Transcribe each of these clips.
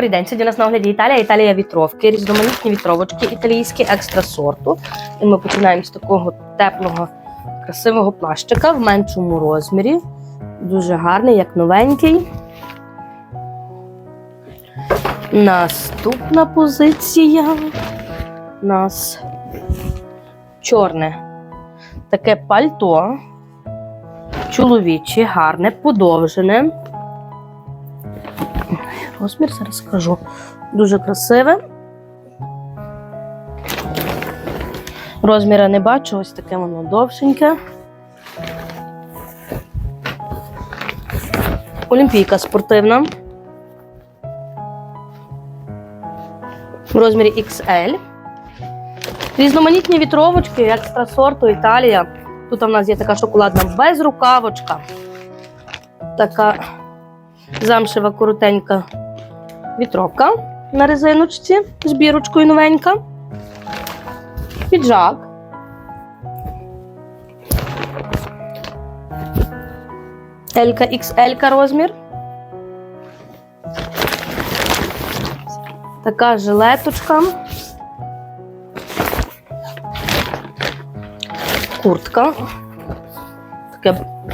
Добрий день. Сьогодні у нас на огляді Італія, Італія вітровки, різноманітні вітровочки, італійські екстра сорту. І ми починаємо з такого теплого, красивого плащика в меншому розмірі. Дуже гарний, як новенький. Наступна позиція у нас чорне. Таке пальто. Чоловіче, гарне, подовжене. Розмір зараз скажу. Дуже красиве. Розміра не бачу, ось таке воно довшеньке. Олімпійка спортивна. В розмірі XL. Різноманітні вітровочки, екстра сорту Італія. Тут у нас є така шоколадна безрукавочка. Така замшева коротенька вітровка на резиночці з бірочкою новенька. Піджак. Елька XL розмір. Така жилеточка. Куртка.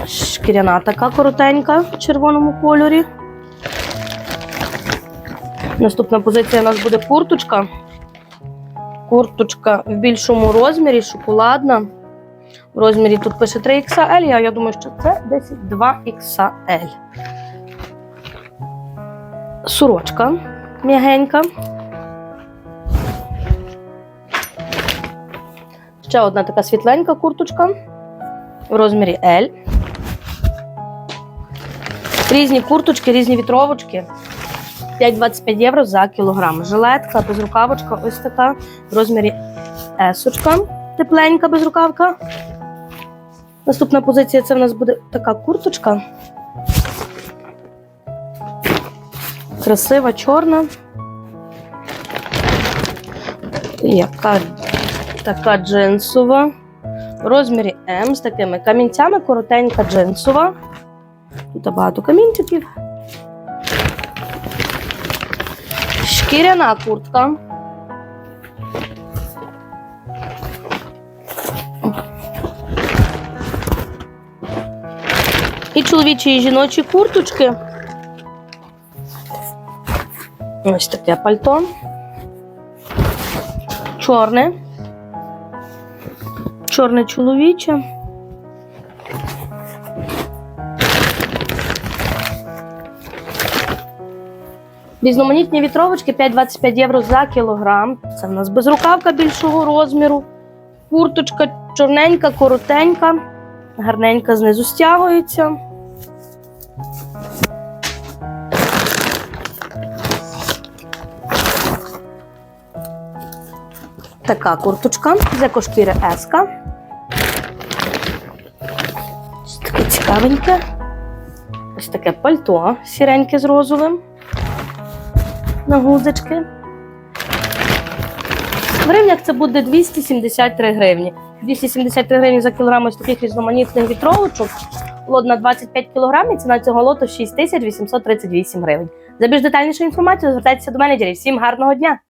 Шкіряна така коротенька в червоному кольорі. Наступна позиція у нас буде курточка. Курточка в більшому розмірі, шоколадна. В розмірі тут пише 3XL, а я думаю, що це десь 2XL. Сорочка м'ягенька. Ще одна така світленька курточка в розмірі L. Різні курточки, різні вітровочки. 5,25 євро за кілограм. Жилетка, безрукавочка, ось така в розмірі есочка, тепленька безрукавка. Наступна позиція це в нас буде така курточка. Красива, чорна. Яка така джинсова. В розмірі М з такими камінцями, коротенька джинсова. Тут багато камінчиків. Шкіряна куртка. І чоловічі і жіночі курточки. Ось таке пальто. Чорне. Чорне чоловіче. Різноманітні вітровочки 5,25 євро за кілограм. Це в нас безрукавка більшого розміру. Курточка чорненька, коротенька, гарненька знизу стягується. Така курточка з екошкіри Еска. Ось таке цікавеньке. Ось таке пальто сіреньке з розовим на гузочки. В гривнях це буде 273 гривні. 273 гривні за кілограм ось таких різноманітних вітровочок. Лот на 25 кілограмів, ціна цього лоту 6838 гривень. За більш детальнішу інформацію звертайтеся до менеджерів. Всім гарного дня!